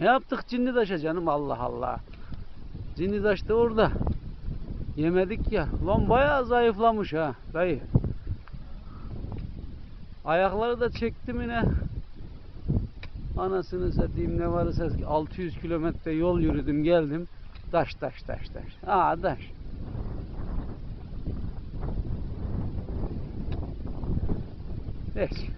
Ne yaptık Cinnidaş'a canım Allah Allah. Cinnidaş da orada. Yemedik ya. Lan bayağı zayıflamış ha dayı. Ayakları da çektim yine. Anasını satayım ne varsa 600 kilometre yol yürüdüm geldim. Taş taş taş taş. Aa taş. Hiç.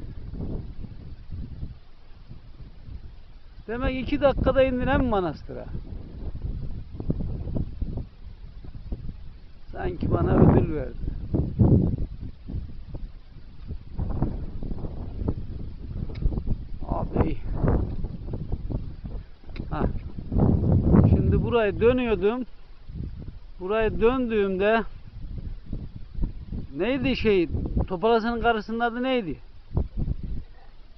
Demek iki dakikada indin hem manastıra. Sanki bana ödül verdi. Abi. Ha. Şimdi burayı dönüyordum. Burayı döndüğümde neydi şey Topalası'nın karısının adı neydi?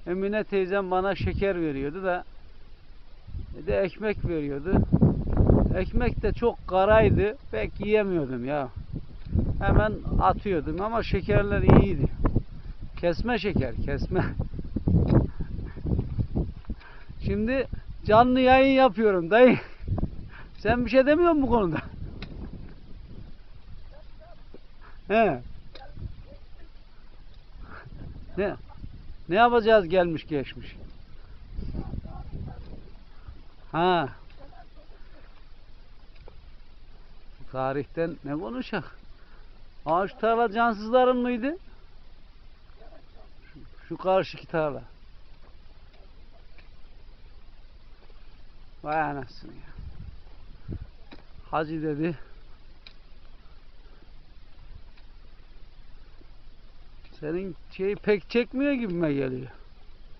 Emine teyzem bana şeker veriyordu da bir de ekmek veriyordu. Ekmek de çok karaydı. Pek yiyemiyordum ya. Hemen atıyordum ama şekerler iyiydi. Kesme şeker, kesme. Şimdi canlı yayın yapıyorum dayı. Sen bir şey demiyor musun bu konuda? He. Ne? Ne yapacağız gelmiş geçmiş? Ha. Tarihten ne konuşak? Ağaç tarla cansızların mıydı? Şu, şu karşıki tarla. Vay anasını ya. Hacı dedi. Senin şey pek çekmiyor gibime geliyor.